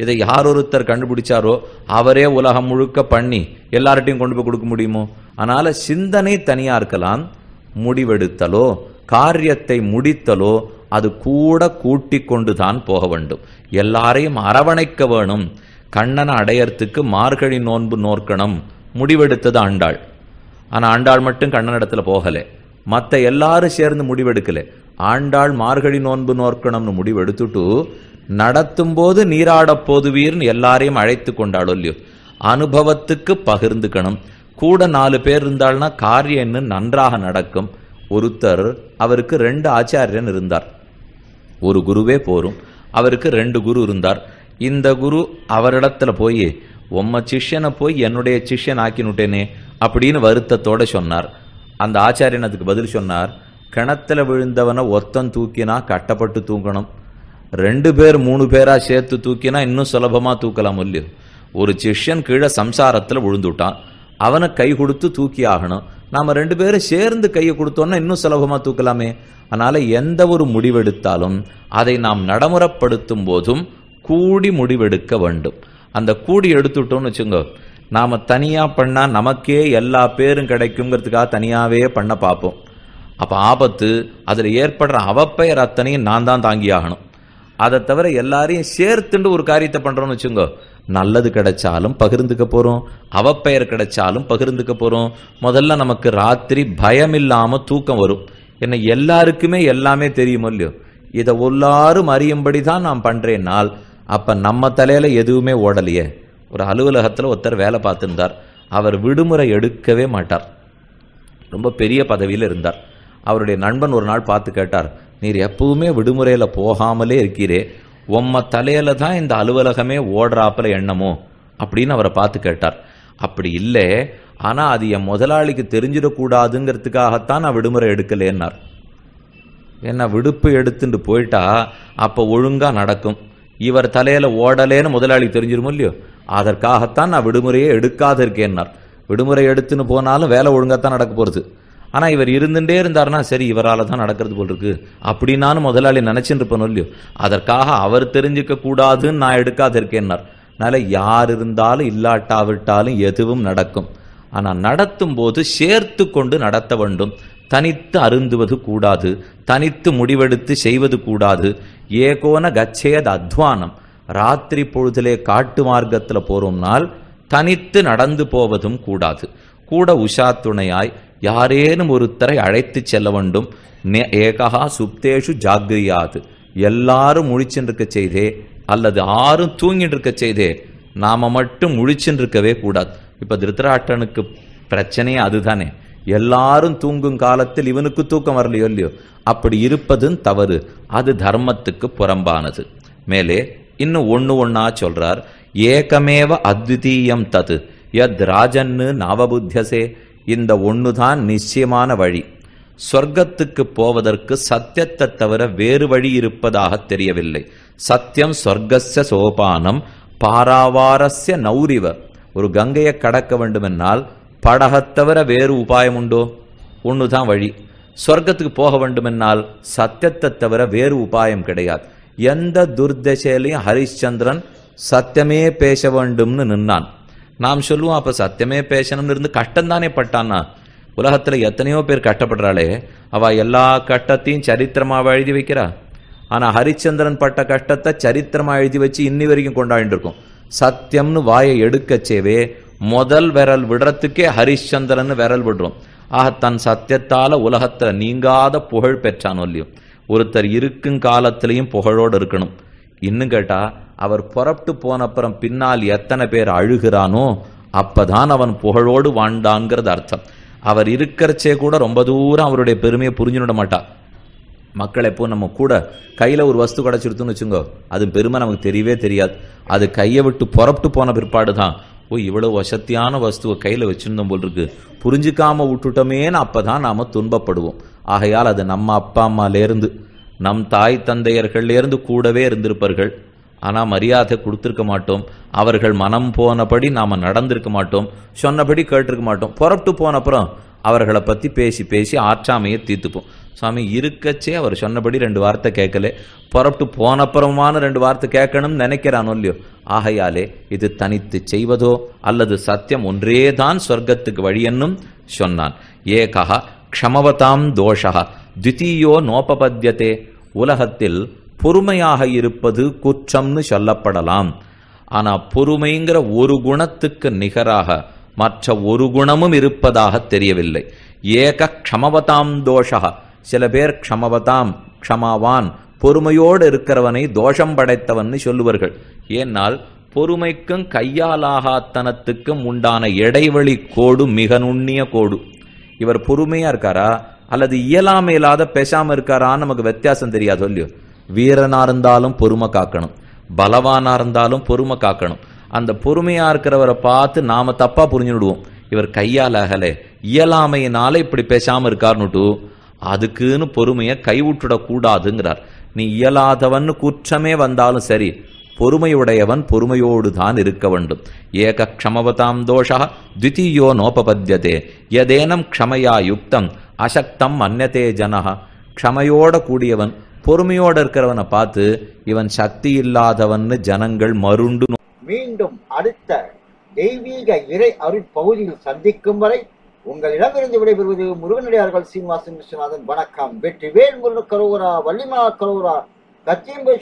இதை யார் ஒருத்தர் கண்டுபிடிச்சாரோ அவரே உலகம் முழுக்க பண்ணி எல்லார்ட்டையும் கொண்டு போய் கொடுக்க முடியுமோ? அதனால சிந்தனை தனியா இருக்கலாம் முடிவெடுத்தலோ காரியத்தை முடித்தலோ அது கூட கூட்டி கொண்டு தான் போக வேண்டும். எல்லாரையும் அரவணைக்க வேணும். கண்ணனை அடையறதுக்கு மார்கழி நோன்பு நோக்கணும் முடிவெடுத்தது ஆண்டாள். ஆனா ஆண்டாள் மட்டும் கண்ணனிடத்துல போகலை. மற்ற எல்லாரும் சேர்ந்து முடிவெடுக்கல. ஆண்டாள் மார்கழி நோன்பு நோக்கணும்னு முடிவெடுத்துட்டு நடத்தும் போது நீராடப் போதுவீர்னு எல்லாரையும் அழைத்து கொண்டாடோ இல்லையோ அனுபவத்துக்கு பகிர்ந்துக்கணும். கூட நாலு பேர் இருந்தால்னா காரியம் இன்னும் நன்றாக நடக்கும். ஒருத்தர் அவருக்கு ரெண்டு ஆச்சாரியன் இருந்தார். ஒரு குருவே போரும். அவருக்கு ரெண்டு குரு இருந்தார். இந்த குரு அவரிடத்துல போய் உம்ம சிஷ்யனை போய் என்னுடைய சிஷ்யன் ஆக்கினுட்டேனே அப்படின்னு வருத்தத்தோட சொன்னார். அந்த ஆச்சாரியன் அதுக்கு பதில் சொன்னார் கிணத்துல விழுந்தவனை ஒத்தன் தூக்கினா கட்டப்பட்டு தூங்கணும். ரெண்டு பேர் மூணு பேரா சேர்த்து தூக்கினா இன்னும் சுலபமா தூக்கலாம் இல்லையோ? ஒரு சிஷ்யன் கீழே சம்சாரத்தில் விழுந்துட்டான். அவனை கை கொடுத்து தூக்கி ஆகணும். நாம ரெண்டு பேரும் சேர்ந்து கையை கொடுத்தோன்னா இன்னும் சுலபமா தூக்கலாமே? அதனால எந்த ஒரு முடிவெடுத்தாலும் அதை நாம் நடைமுறைப்படுத்தும் போதும் கூடி முடிவெடுக்க வேண்டும். அந்த கூடி எடுத்துட்டோம்னு வச்சுங்க நாம தனியா பண்ணா நமக்கே எல்லா பேரும் கிடைக்குங்கிறதுக்காக தனியாவே பண்ண பார்ப்போம். அப்போ ஆபத்து அதில் ஏற்படுற அவப்பெயர் அத்தனையும் நான் தான் தாங்கி ஆகணும் அதை தவிர எல்லாரையும் சேர்த்துண்டு ஒரு காரியத்தை பண்றோம்னு வச்சுங்க. நல்லது கிடைச்சாலும் பகிர்ந்துக்க போறோம். அவப்பெயர் கிடைச்சாலும் பகிர்ந்துக்க போறோம். முதல்ல நமக்கு ராத்திரி பயம் இல்லாம தூக்கம் வரும். என்ன எல்லாருக்குமே எல்லாமே தெரியுமோ இல்லையோ? இதை எல்லாரும் அறியும்படி தான் நான் பண்றேன்னால் அப்ப நம்ம தலையில எதுவுமே ஓடலையே. ஒரு அலுவலகத்துல ஒருத்தர் வேலை பார்த்திருந்தார். அவர் விடுமுறை எடுக்கவே மாட்டார். ரொம்ப பெரிய பதவியில் இருந்தார். அவருடைய நண்பன் ஒரு நாள் பார்த்து கேட்டார் நீர் எப்பவுமே விடுமுறையில் போகாமலே இருக்கிறே உம்ம தலையில தான் இந்த அலுவலகமே ஓடுறாப்புல எண்ணமோ? அப்படின்னு அவரை பார்த்து கேட்டார். அப்படி இல்லை ஆனால் அது என் முதலாளிக்கு தெரிஞ்சிடக்கூடாதுங்கிறதுக்காகத்தான் நான் விடுமுறை எடுக்கலேன்னார். என்ன விடுப்பு எடுத்துட்டு போயிட்டா அப்போ ஒழுங்காக நடக்கும். இவர் தலையில் ஓடலேன்னு முதலாளி தெரிஞ்சிருமோ இல்லையோ? அதற்காகத்தான் நான் விடுமுறையே எடுக்காத இருக்கேன்னார் விடுமுறை எடுத்துன்னு போனாலும் வேலை ஒழுங்காக தான் நடக்க போகிறது ஆனால் இவர் இருந்துட்டே இருந்தாருன்னா சரி இவரால் தான் நடக்கிறது போல் இருக்கு அப்படின்னாலும் முதலாளி நினச்சின்னு இருப்பணும் இல்லையோ? அதற்காக அவர் தெரிஞ்சுக்க கூடாதுன்னு நான் எடுக்காதிருக்கேன்னார். அதனால் அதனால யார் இருந்தாலும் இல்லாட்டாவிட்டாலும் எதுவும் நடக்கும். ஆனால் நடத்தும் போது சேர்த்து கொண்டு நடத்த வேண்டும். தனித்து அருந்துவது கூடாது. தனித்து முடிவெடுத்து செய்வது கூடாது. ஏகோன கச்சேத் அத்வானம். ராத்திரி பொழுதிலே காட்டு மார்க்கத்தில் போறோம்னால் தனித்து நடந்து போவதும் கூடாது. கூட உஷா துணையாய் யாரேனும் ஒருத்தரை அழைத்து செல்ல வேண்டும். நே- ஏகா சுப்தேஷு ஜாகிரியாது. எல்லாரும் முழிச்சுருக்க செய்தே அல்லது ஆறும் தூங்கிட்டு இருக்க செய்தே நாம மட்டும் முழிச்சுட்டு இருக்கவே கூடாது. இப்ப திருத்தராட்டனுக்கு பிரச்சனையே அதுதானே. எல்லாரும் தூங்கும் காலத்தில் இவனுக்கு தூக்கம் வரலையோ இல்லையோ? அப்படி இருப்பதும் தவறு. அது தர்மத்துக்கு புறம்பானது. மேலே இன்னும் ஒன்று ஒன்றா சொல்றார். ஏகமேவ அத்விதீயம் தது. யத் ராஜன்னு நவபுத்தியசே இந்த ஒன்று நிச்சயமான வழி. சொர்க்கத்துக்கு போவதற்கு சத்தியத்தை தவிர வேறு வழி இருப்பதாக தெரியவில்லை. சத்தியம் சொர்க்கச சோபானம் பாராவாரஸ்ய நௌரிவ. ஒரு கங்கையை கடக்க வேண்டுமென்னால் படகத்தவர வேறு உபாயம் உண்டோ? ஒன்று தான் வழி. சொர்க்கத்துக்கு போக வேண்டுமென்னால் சத்தியத்தை தவிர வேறு உபாயம் கிடையாது. எந்த துர்தசையிலையும் ஹரிச்சந்திரன் சத்தியமே பேச வேண்டும்னு நின்னான். நாம் சொல்லுவோம் அப்ப சத்தியமே பேசணும்னு இருந்து கஷ்டம்தானே பட்டான்னா? உலகத்துல எத்தனையோ பேர் கஷ்டப்படுறாளே அவ எல்லா கஷ்டத்தையும் சரித்திரமாவ எழுதி வைக்கிறா. ஆனா ஹரிச்சந்திரன் பட்ட கஷ்டத்தை சரித்திரமா எழுதி வச்சு இன்னி வரைக்கும் கொண்டாடிட்டுருக்கோம் சத்தியம்னு வாயை எடுக்கச்சேவே முதல் விரல் விடுறதுக்கே ஹரிச்சந்திரன் விரல் விடுறோம். ஆக தன் சத்தியத்தால உலகத்துல நீங்காத புகழ் பெற்றானோ இல்லையோ? ஒருத்தர் இருக்கும் காலத்திலையும் புகழோடு இருக்கணும். இன்னும் கேட்டா அவர் புறப்பட்டு போனப்புறம் பின்னால் எத்தனை பேர் அழுகிறானோ அப்பதான் அவன் புகழோடு வாழ்ந்தான்ங்கிறது அர்த்தம். அவர் இருக்கிறச்சே கூட ரொம்ப தூரம் அவருடைய பெருமையை புரிஞ்சுட மாட்டார் மக்கள் எப்போ நம்ம கூட கையில் ஒரு வஸ்து கிடச்சிருத்துன்னு வச்சுங்கோ அது பெருமை நமக்கு தெரியவே தெரியாது. அது கையை விட்டு புறப்பட்டு போன பிற்பாடு தான். ஓ இவ்வளோ வசத்தியான வஸ்துவை கையில் வச்சிருந்தோம் போல் இருக்கு. புரிஞ்சுக்காம விட்டுட்டோமேன்னு அப்பதான் நாம் துன்பப்படுவோம். ஆகையால் அது நம்ம அப்பா அம்மாலேருந்து நம் தாய் தந்தையர்கள்லேருந்து கூடவே இருந்திருப்பார்கள். ஆனால் மரியாதை கொடுத்துருக்க மாட்டோம். அவர்கள் மனம் போனபடி நாம் நடந்திருக்க மாட்டோம். சொன்னபடி கேட்டிருக்க மாட்டோம். புறப்பட்டு போன அப்புறம் அவர்களை பற்றி பேசி பேசி ஆற்றாமையை தீர்த்துப்போம். சுவாமி இருக்கச்சே அவர் சொன்னபடி ரெண்டு வார்த்தை கேட்கல. புறப்பட்டு போனப்புறமான ரெண்டு வார்த்தை கேட்கணும்னு நினைக்கிறானோ இல்லையோ? ஆகையாலே இது தனித்து செய்வதோ அல்லது சத்தியம் ஒன்றேதான் சொர்க்கத்துக்கு வழியென்னும் சொன்னான். ஏகா க்ஷமவதாம் தோஷா த்விதீயோ நோபபத்தியதே உலகத்தில் பொறுமையாக இருப்பது குற்றம்னு சொல்லப்படலாம். ஆனா பொறுமைங்கிற ஒரு குணத்துக்கு நிகராக மற்ற ஒரு குணமும் இருப்பதாக தெரியவில்லை. ஏக க்ஷமவதாம் தோஷா சில பேர் க்ஷமவதாம் க்ஷமாவான் பொறுமையோடு இருக்கிறவனை தோஷம் படைத்தவன் சொல்லுவார்கள். ஏனால் பொறுமைக்கும் கையாலாகாத்தனத்துக்கும் உண்டான இடைவெளி கோடு மிக நுண்ணிய கோடு. இவர் பொறுமையா இருக்காரா? அல்லது இயலாமை இல்லாத பேசாம இருக்காரான்னு நமக்கு வித்தியாசம் தெரியாது சொல்லியும் வீரனா இருந்தாலும் பொறுமை காக்கணும். பலவானா இருந்தாலும் பொறுமை காக்கணும். அந்த பொறுமையா இருக்கிறவரை பார்த்து நாம தப்பா புரிஞ்சு விடுவோம் இவர் கையால் அகல. இயலாமையினால இப்படி பேசாம இருக்காருன்னுட்டு அதுக்குன்னு பொறுமையை கைவிட்டுடக்கூடாதுங்கிறார். நீ இயலாதவன் குற்றமே வந்தாலும் சரி பொறுமையுடையவன் பொறுமையோடு தான் இருக்க வேண்டும். ஏக க்ஷமவதாம் தோஷா த்விதீயோ நோபபத்தியதே எதேனம் க்ஷமையா யுக்தம் அசக்தம் மன்யதே ஜனஹா. க்ஷமையோட கூடியவன் பொறுமையோட இருக்கிறவனை பார்த்து இவன் சக்தி இல்லாதவன்னு ஜனங்கள் மருண்டு மீண்டும் அடுத்த தெய்வீக இறை அருட்பகுதியில் சந்திக்கும் வரை உங்களிடமிருந்து விடைபெறுவது முருகனடியார்கள் சீனிவாசன் விஸ்வநாதன். வணக்கம். வெற்றி வேல் முருகன் கரோரா வள்ளிமா கரோரா கத்தியம்பேஷ்